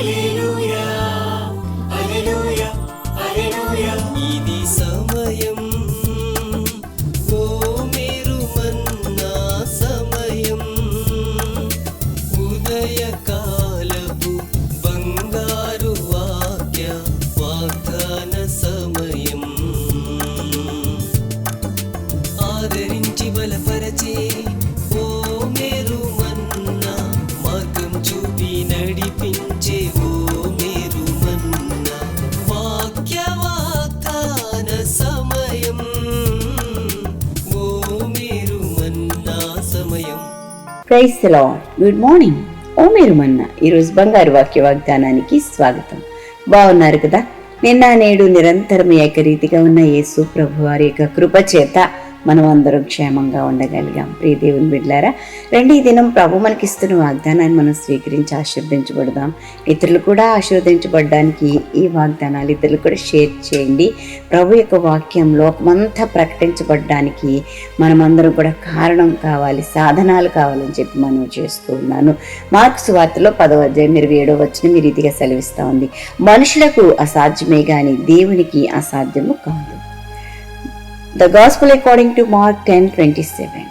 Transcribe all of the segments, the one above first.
ఇది ప్రైస్లో good morning. ఓ మీరు మన్న ఈరోజు బంగారు వాక్య వాగ్దానానికి స్వాగతం. బాగున్నారు కదా? నిన్న నేడు నిరంతరం ఏకరీతిగా ఉన్న యేసు ప్రభు వారి యొక్క కృప చేత మనం అందరం క్షేమంగా ఉండగలిగాం. ప్రియ దేవుని బిడ్డారా రెండు ఈ దినం ప్రభు మనకిస్తున్న వాగ్దానాన్ని మనం స్వీకరించి ఆశీర్వదించబడదాం. ఇతరులు కూడా ఆశీర్వదించబడడానికి ఈ వాగ్దానాలు ఇతరులు కూడా షేర్ చేయండి. ప్రభు యొక్క వాక్యం లోకమంతా ప్రకటించబడడానికి మనమందరం కూడా కారణం కావాలి సాధనాలు కావాలని చెప్పి మనం చేస్తూ ఉన్నాను. మార్క్స్ వార్తలో పదవ అధ్యాయం ఇరవై ఏడవ వచ్చిన మీ రీతిగా సెలవిస్తూ ఉంది. మనుషులకు అసాధ్యమే కానీ దేవునికి అసాధ్యము కాదు. The Gospel according to Mark 10:27.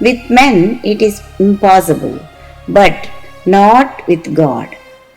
With men it is impossible, but not with God.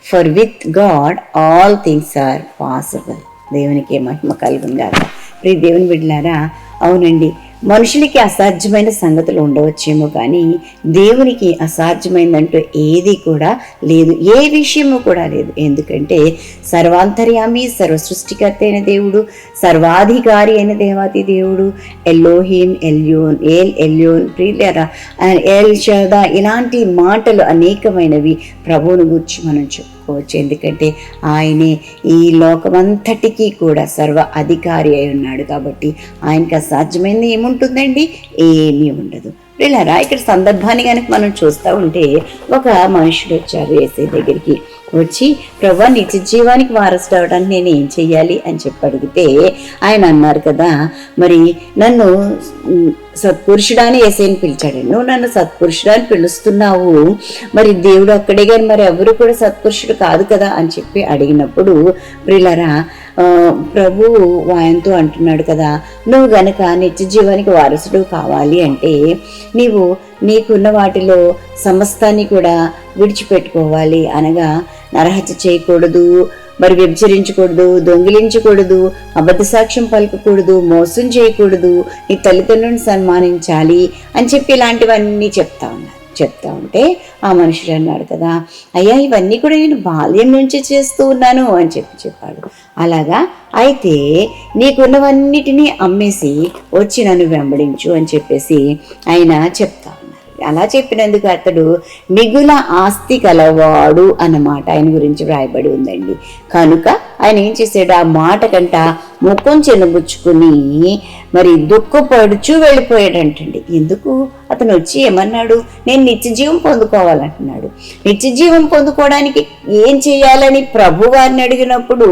For with God all things are possible దేవునికి మహిమ కలుగుందాక ప్రియ దేవుని బిడ్డలారా అవునండి మనుషులకి అసాధ్యమైన సంగతులు ఉండవచ్చేమో కానీ దేవునికి అసాధ్యమైందంటూ ఏది కూడా లేదు. ఏ విషయము కూడా లేదు. ఎందుకంటే సర్వాంతర్యామి సర్వసృష్టికర్త అయిన దేవుడు సర్వాధికారి అయిన దేవాతి దేవుడు ఎల్లోహీన్ ఎల్యోన్ ఏల్ ఎల్యోన్ ప్రియులరా ఎల్ షదా ఇలాంటి మాటలు అనేకమైనవి ప్రభువును గురించి మనం చెప్పుకోవచ్చు ఎందుకంటే ఆయనే ఈ లోకమంతటికీ కూడా సర్వ అధికారి అయి ఉన్నాడు కాబట్టి ఆయనకి అసాధ్యమైంది ఏముంటుందండి? ఏమీ ఉండదు. వీళ్ళరా ఇక్కడ సందర్భాన్ని కనుక మనం చూస్తూ ఉంటే ఒక మనుషుడు వచ్చారు ఏసై దగ్గరికి. వచ్చి ప్రభా నిత్య జీవానికి వారసుడు అవడానికి నేను ఏం చెయ్యాలి? అని చెప్పి అడిగితే ఆయన అన్నారు కదా మరి నన్ను సత్పురుషుడాని ఏసైని పిలిచాడు నువ్వు నన్ను సత్పురుషుడాని పిలుస్తున్నావు. మరి దేవుడు అక్కడే కానీ మరి ఎవరు కూడా సత్పురుషుడు కాదు కదా? అని చెప్పి అడిగినప్పుడు ప్రిలరా ప్రభు ప్రభువు ఆయనతో అంటున్నాడు కదా నువ్వు గనక నిత్య జీవానికి వారసుడు కావాలి అంటే నీవు నీకున్న వాటిలో సమస్తాన్ని కూడా విడిచిపెట్టుకోవాలి అనగా నరహత్య చేయకూడదు మరి వ్యభిచరించకూడదు దొంగిలించకూడదు అబద్ధ సాక్ష్యం పలకకూడదు మోసం చేయకూడదు నీ తల్లిదండ్రులను సన్మానించాలి అని చెప్పి ఇలాంటివన్నీ చెప్తా ఉన్నారు చెప్తా ఉంటే ఆ మనుషుడు అన్నాడు కదా అయ్యా ఇవన్నీ కూడా నేను బాల్యం నుంచి చేస్తూ ఉన్నాను అని చెప్పి చెప్పాడు. అలాగా? అయితే నీకున్నవన్నిటినీ అమ్మేసి వచ్చి నన్ను వెంబడించు అని చెప్పేసి ఆయన చెప్తా అలా చెప్పినందుకు అతడు మిగుల ఆస్తి కలవాడు అన్నమాట. ఆయన గురించి వ్రాయబడి ఉందండి. కనుక ఆయన ఏం చేశాడు? ఆ మాట కంట ముఖం చిన్నబుచ్చుకుని మరి దుఃఖపడుచు వెళ్ళిపోయాడంటండి. ఎందుకు? అతను వచ్చి ఏమన్నాడు? నేను నిత్య జీవం పొందుకోవాలంటున్నాడు. నిత్య జీవం పొందుకోవడానికి ఏం చేయాలని ప్రభువారిని అడిగినప్పుడు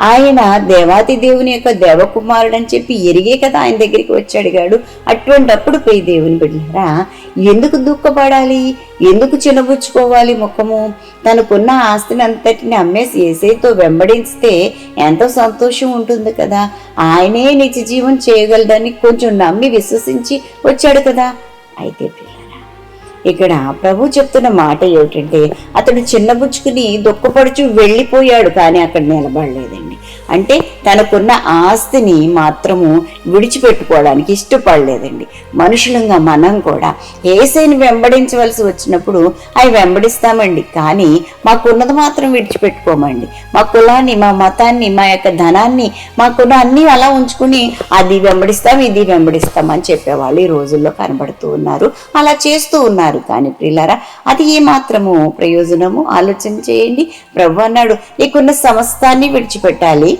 ఆయన దేవాతి దేవుని యొక్క దేవకుమారుడు అని చెప్పి ఎరిగే కదా ఆయన దగ్గరికి వచ్చి అడిగాడు. అటువంటప్పుడు పోయి దేవుని బిడ్డారా ఎందుకు దుఃఖపడాలి? ఎందుకు చిన్నబుచ్చుకోవాలి ముఖము? తనకున్న ఆస్తిని అంతటిని అమ్మేసి ఏసైతో వెంబడిస్తే ఎంతో సంతోషం ఉంటుంది కదా. ఆయనే నిత్య జీవం చేయగలదని కొంచెం నమ్మి విశ్వసించి వచ్చాడు కదా. అయితే ఇక్కడ ప్రభు చెప్తున్న మాట ఏమిటంటే అతడు చిన్నబుచ్చుకుని దుఃఖపడుచు వెళ్ళిపోయాడు కానీ అక్కడ నిలబడలేదండి. అంటే తనకున్న ఆస్తిని మాత్రము విడిచిపెట్టుకోవడానికి ఇష్టపడలేదండి. మనుషులంగా మనం కూడా ఏసైని వెంబడించవలసి వచ్చినప్పుడు అవి వెంబడిస్తామండి. కానీ మాకున్నది మాత్రం విడిచిపెట్టుకోమండి. మా కులాన్ని మా మతాన్ని మా యొక్క ధనాన్ని మాకున్న అన్నీ అలా ఉంచుకుని అది వెంబడిస్తాం ఇది వెంబడిస్తాం అని చెప్పేవాళ్ళు ఈ రోజుల్లో కనబడుతూ ఉన్నారు. అలా చేస్తూ ఉన్నారు. కానీ ప్రిల్లరా అది ఏ మాత్రము ప్రయోజనము? ఆలోచన చేయండి. ప్రభు అన్నాడు నీకున్న సమస్తాన్ని విడిచిపెట్టాలి.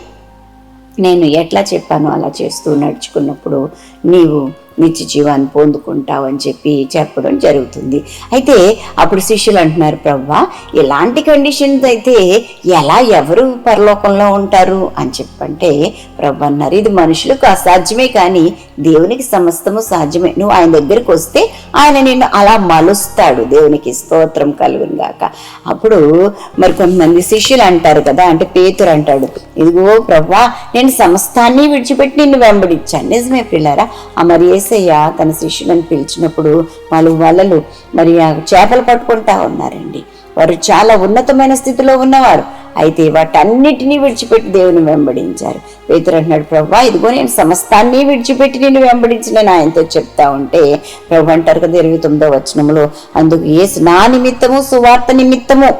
నేను ఎట్లా చెప్పాను అలా చేస్తూ నడుచుకున్నప్పుడు నీవు నిత్య జీవాన్ని పొందుకుంటావు అని చెప్పి చెప్పడం జరుగుతుంది. అయితే అప్పుడు శిష్యులు అంటున్నారు ప్రవ్వా ఇలాంటి కండిషన్స్ అయితే ఎలా ఎవరు పరలోకంలో ఉంటారు? అని చెప్పంటే ప్రభు అన్నారు ఇది మనుషులకు అసాధ్యమే కానీ దేవునికి సమస్తము సాధ్యమే. నువ్వు ఆయన దగ్గరికి వస్తే ఆయన నిన్ను అలా మలుస్తాడు. దేవునికి స్తోత్రం కలుగును గాక. అప్పుడు మరి కొంతమంది శిష్యులు అంటారు కదా అంటే పేతురు అంటాడు ఇదిగో ప్రభా నేను సమస్తాన్ని విడిచిపెట్టి నిన్ను వెంబడించాను. నిజమే పిల్లరా ఆ మరి ఏసయ్య తన శిష్యులను పిలిచినప్పుడు వాళ్ళు వలలు మరి ఆ చేపలు పట్టుకుంటా ఉన్నారండి. వారు చాలా ఉన్నతమైన స్థితిలో ఉన్నవారు. అయితే వాటన్నిటినీ విడిచిపెట్టి దేవుని వెంబడించారు. పేతురు అంటున్నాడు ప్రభా ఇదిగో నేను సమస్తాన్ని విడిచిపెట్టి నేను వెంబడించిన ఆయనతో చెప్తా ఉంటే ప్రభు అంటారు కదా ఇరవై తొమ్మిదో వచనంలో అందుకు ఏ నా నిమిత్తము సువార్త నిమిత్తము.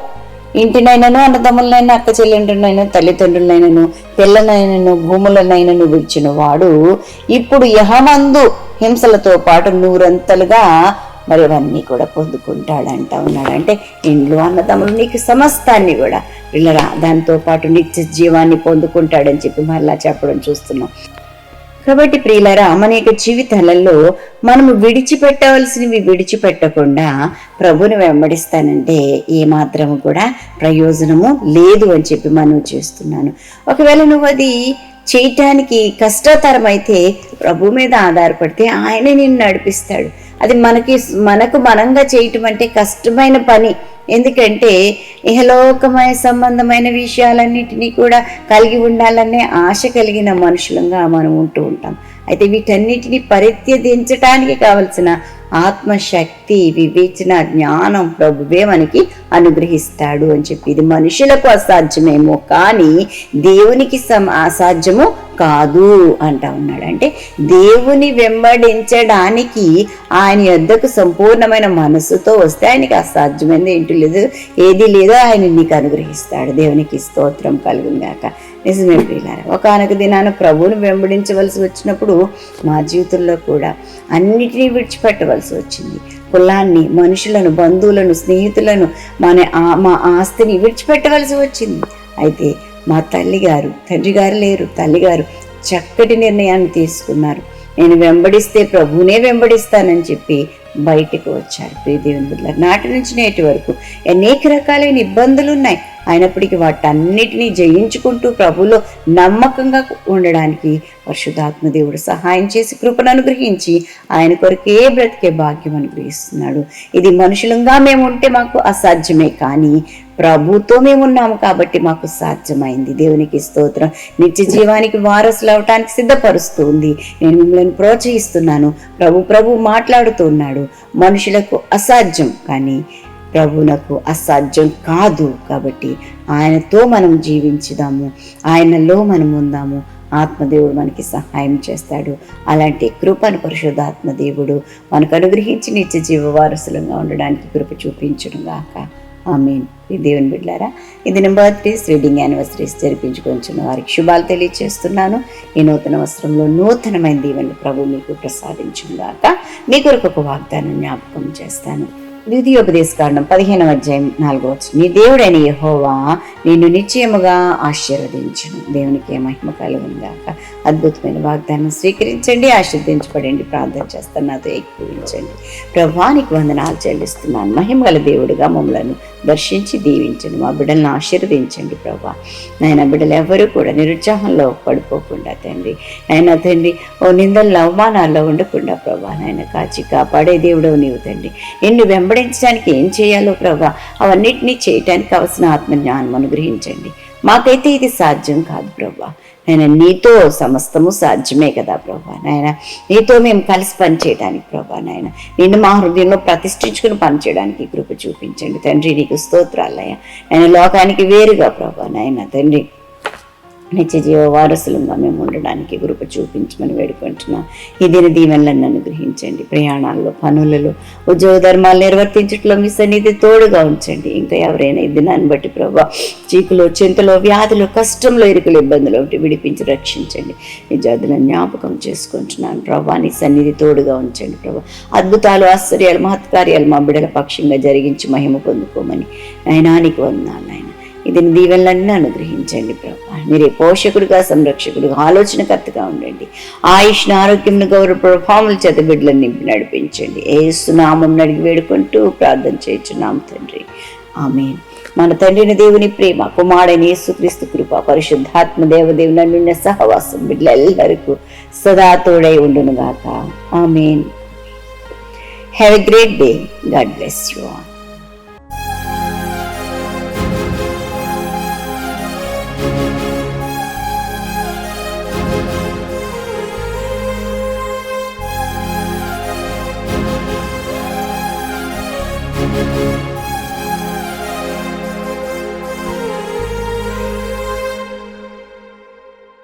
ఇంటినైనను అన్నదమ్ములనైనా అక్క చెల్లెండ్రులైనా తల్లిదండ్రులైనను పిల్లనైనను భూములనైనను విడిచిన వాడు ఇప్పుడు యహమందు హింసలతో పాటు నూరంతలుగా మరి అవన్నీ కూడా పొందుకుంటాడంట ఉన్నాడు. అంటే ఇండ్లు అన్నదమ్ములు నీకు సమస్తాన్ని కూడా పిల్లరా దాంతో పాటు నిత్య జీవాన్ని పొందుకుంటాడని చెప్పి మరలా చెప్పడం చూస్తున్నాం. కాబట్టి ప్రియులరా మన యొక్క జీవితాలలో మనము విడిచిపెట్టవలసినవి విడిచిపెట్టకుండా ప్రభుని వెంబడిస్తానంటే ఏమాత్రము కూడా ప్రయోజనము లేదు అని చెప్పి మనం చేస్తున్నాను. ఒకవేళ నువ్వు అది చేయటానికి కష్టతరం అయితే ప్రభు మీద ఆధారపడితే ఆయన నిన్ను నడిపిస్తాడు. అది మనకి మనకు మనంగా చేయటం అంటే కష్టమైన పని. ఎందుకంటే ఇహలోకమయ సంబంధమైన విషయాలన్నిటినీ కూడా కలిగి ఉండాలనే ఆశ కలిగిన మనుషులంగా మనం ఉంటూ ఉంటాం. అయితే వీటన్నిటిని పరిత్యదించడానికి కావలసిన ఆత్మశక్తి వివేచన జ్ఞానం ప్రభువే మనకి అనుగ్రహిస్తాడు అని చెప్పి. ఇది మనుషులకు అసాధ్యమేమో కానీ దేవునికి సమ అసాధ్యము కాదు అంటా ఉన్నాడు. అంటే దేవుని వెంబడించడానికి ఆయన యొద్దకు సంపూర్ణమైన మనసుతో వస్తే ఆయనకి అసాధ్యమైనది ఏంటి లేదు ఏది లేదో ఆయన నీకు అనుగ్రహిస్తాడు. దేవునికి స్తోత్రం కలుగుగాక నిజమే ప్రియులారా ఒకనొక దినాన ప్రభువుని వెంబడించవలసి వచ్చినప్పుడు మా జీవితంలో కూడా అన్నిటినీ విడిచిపెట్టవలసి వచ్చింది. కులాన్ని మనుషులను బంధువులను స్నేహితులను మన ఆ- మా ఆస్తిని విడిచిపెట్టవలసి వచ్చింది. అయితే మా తల్లిగారు తండ్రిగారు లేరు తల్లిగారు చక్కటి నిర్ణయాన్ని తీసుకున్నారు. నేను వెంబడిస్తే ప్రభువునే వెంబడిస్తానని చెప్పి బయటికి వచ్చారు. ప్రియ దేవుని నాటి నుంచి నేటి వరకు అనేక రకాలైన ఇబ్బందులు ఉన్నాయి. అయినప్పటికీ వాటన్నిటినీ జయించుకుంటూ ప్రభులో నమ్మకంగా ఉండడానికి పరిశుధాత్మ దేవుడు సహాయం చేసి కృపను అనుగ్రహించి ఆయన కొరకే బ్రతికే భాగ్యం అనుగ్రహిస్తున్నాడు. ఇది మనుషులంగా మేము ఉంటే మాకు అసాధ్యమే కానీ ప్రభుతో మేము ఉన్నాము కాబట్టి మాకు సాధ్యమైంది. దేవునికి స్తోత్రం. నిత్య జీవానికి వారసులు అవటానికి సిద్ధపరుస్తుంది. నేను మిమ్మల్ని ప్రోత్సహిస్తున్నాను. ప్రభు ప్రభు మాట్లాడుతున్నాడు మనుషులకు అసాధ్యం కానీ ప్రభునకు అసాధ్యం కాదు కాబట్టి ఆయనతో మనం జీవించుదాము. ఆయనలో మనం ఉందాము. ఆత్మదేవుడు మనకి సహాయం చేస్తాడు. అలాంటి కృపను పరిశుద్ధాత్మ ఆత్మదేవుడు మనకు అనుగ్రహించి నిత్య జీవ వారసులంగా ఉండడానికి కృప చూపించడం గాక. ఆమెన్. ఈ దేవుని బిడ్డారా ఇది నెంబర్ బర్త్డేస్ వెడ్డింగ్ యానివర్సరీస్ జరిపించుకొంచున్న వారికి శుభాలు తెలియజేస్తున్నాను ఈ నూతన వస్త్రంలో నూతనమైన దీవెనలు ప్రభు మీకు ప్రసాదించిన దాకా మీ కొరకు ఒక వాగ్దానం జ్ఞాపకం చేస్తాను. ద్వితీయోపదేశ కారణం పదిహేనవ అధ్యాయం నాలుగో వచ్చి నీ దేవుడైన యహోవా నిన్ను నిశ్చయముగా ఆశీర్వదించును. దేవునికి మహిమ కలుగుందాక అద్భుతమైన వాగ్దానం స్వీకరించండి ఆశీర్దించబడండి ప్రార్థన చేస్తాను నాతో ఎక్కువించండి ప్రభానికి వందనాలు చెల్లిస్తున్నాను. మహిమ గల దేవుడిగా మమ్మలను దర్శించి దీవించండి. మా బిడ్డలను ఆశీర్వదించండి ప్రభా. నాయన బిడ్డలు ఎవరూ కూడా నిరుత్సాహంలో పడిపోకుండా తండ్రి. నాయన తండ్రి ఓ నిందల్లో అవమానాల్లో ఉండకుండా ప్రభా నాయన కాచి కాపాడే దేవుడవు నీవు తండ్రి. నిన్ను వెంబడించడానికి ఏం చేయాలో ప్రభా అవన్నిటినీ చేయటానికి కావలసిన ఆత్మజ్ఞానం అనుగ్రహించండి మాకైతే ఇది సాధ్యం కాదు ప్రభా. నాయన నీతో సమస్తము సాధ్యమే కదా ప్రభా. నాయన నీతో మేము కలిసి పనిచేయడానికి ప్రభా నాయన. నిన్ను మా హృదయంలో ప్రతిష్ఠించుకుని పనిచేయడానికి కృప చూపించండి. తండ్రి నీకు స్తోత్రాలయ్యా నేను లోకానికి వేరుగా ప్రభా నాయన. తండ్రి నిత్య జీవ వారసులంగా మేము ఉండడానికి కృప చూపించమని వేడుకుంటున్నాం. ఈ దిన దీవెనలను అనుగ్రహించండి. ప్రయాణాల్లో పనులలో ఉద్యోగ ధర్మాలు నిర్వర్తించట్లో మీ సన్నిధి తోడుగా ఉంచండి. ఇంకా ఎవరైనా ఈ దినాన్ని బట్టి ప్రభా చీకులో చింతలో వ్యాధులు కష్టంలో ఇరుకులు ఇబ్బందులు ఒకటి విడిపించి రక్షించండి. ఈ జ్ఞాపకం చేసుకుంటున్నాను. ప్రభా నీ సన్నిధి తోడుగా ఉంచండి ప్రభా. అద్భుతాలు ఆశ్చర్యాలు మహత్కార్యాలు మా బిడ్డల పక్షంగా జరిగించి మహిమ పొందుకోమని. నయనానికి వందాను ఇది దీవెనలన్నీ అనుగ్రహించండి ప్రభా. మీరే పోషకుడుగా సంరక్షకుడుగా ఆలోచనకర్తగా ఉండండి. ఆయుష్ణ ఆరోగ్యం గౌరవ ప్రభావములు చేత బిడ్డలను నింపి నడిపించండి. ఏసునామం అడిగి వేడుకుంటూ ప్రార్థన చేయించున్నాం తండ్రి. ఆమె మన తండ్రిని దేవుని ప్రేమ కుమారుడైన యేసుక్రీస్తు కృప పరిశుద్ధాత్మ దేవదేవుని నుండి సహవాసం బిడ్డలెల్లరికూ సదా తోడై ఉండునుగాక. Amen. Have a great day God bless you all